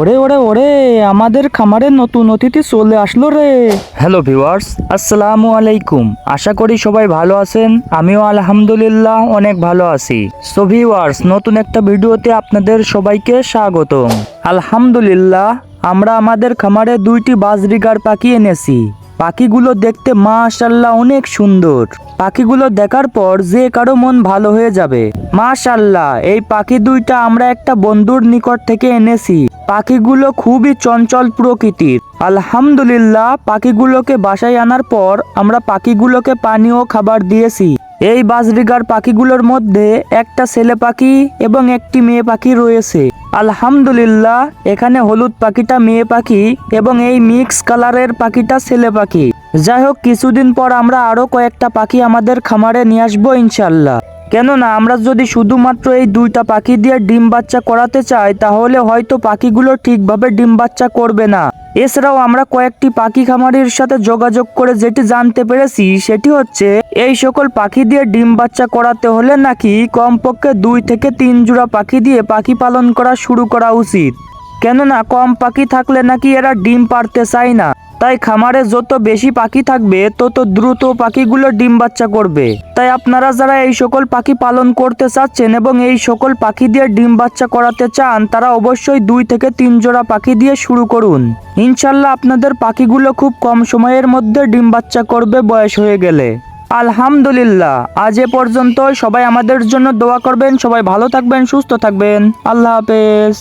ওরে ওরে ওরে, আমাদের খামারে নতুন অতিথি চলে আসলো রে। হ্যালো ভিউয়ার্স আসসালামু আলাইকুম। আশা করি সবাই ভালো আছেন। আমিও আলহামদুলিল্লাহ অনেক ভালো আছি। সো ভিউয়ার্স নতুন একটা ভিডিওতে আপনাদের সবাইকে স্বাগতম। আলহামদুলিল্লাহ, আমরা আমাদের খামারে দুইটি বাজরিগার পাখি এনেছি। পাখিগুলো দেখতে মাশাল্লাহ অনেক সুন্দর। পাখিগুলো দেখার পর যে কারও মন ভালো হয়ে যাবে। মাশাল্লাহ এই পাখি দুইটা আমরা একটা বন্ধুর নিকট থেকে এনেছি। পাখিগুলো খুবই চঞ্চল প্রকৃতির। আলহামদুলিল্লাহ, পাখিগুলোকে বাসায় আনার পর আমরা পাখিগুলোকে পানি ও খাবার দিয়েছি। এই বাজরিগার পাখিগুলোর মধ্যে একটা ছেলে পাখি এবং একটি মেয়ে পাখি রয়েছে। আলহামদুলিল্লাহ, এখানে হলুদ পাখিটা মেয়ে পাখি এবং এই মিক্স কালারের পাখিটা ছেলে পাখি। যাই হোক কিছুদিন পর আমরা আরও কয়েকটা পাখি আমাদের খামারে নিয়ে আসব ইনশাল্লাহ কেননা, আমরা যদি শুধুমাত্র এই দুইটা পাখি দিয়ে ডিম বাচ্চা করাতে চাই, তাহলে হয়তো পাখিগুলো ঠিকভাবে ডিম বাচ্চা করবে না। এছাড়াও আমরা কয়েকটি পাখি খামারির সাথে যোগাযোগ করে যেটি জানতে পেরেছি, সেটি হচ্ছে, এই সকল পাখি দিয়ে ডিম বাচ্চা করাতে হলে নাকি কমপক্ষে দুই থেকে তিন জোড়া পাখি দিয়ে পাখি পালন করা শুরু করা উচিত। কেননা, কম পাখি থাকলে নাকি এরা ডিম পারতে চায় না। তাই খামারে যত বেশি পাখি থাকবে, তত দ্রুত পাখিগুলো ডিম বাচ্চা করবে। তাই আপনারা যারা এই সকল পাখি পালন করতে চাচ্ছেন এবং এই সকল পাখি দিয়ে ডিম বাচ্চা করাতে চান, তারা অবশ্যই দুই থেকে তিন জোড়া পাখি দিয়ে শুরু করুন। ইনশাল্লাহ আপনাদের পাখিগুলো খুব কম সময়ের মধ্যে ডিম বাচ্চা করবে বয়স হয়ে গেলে। আলহামদুলিল্লাহ, আজ এ পর্যন্ত সবাই আমাদের জন্য দোয়া করবেন। সবাই ভালো থাকবেন, সুস্থ থাকবেন। আল্লাহ হাফেজ।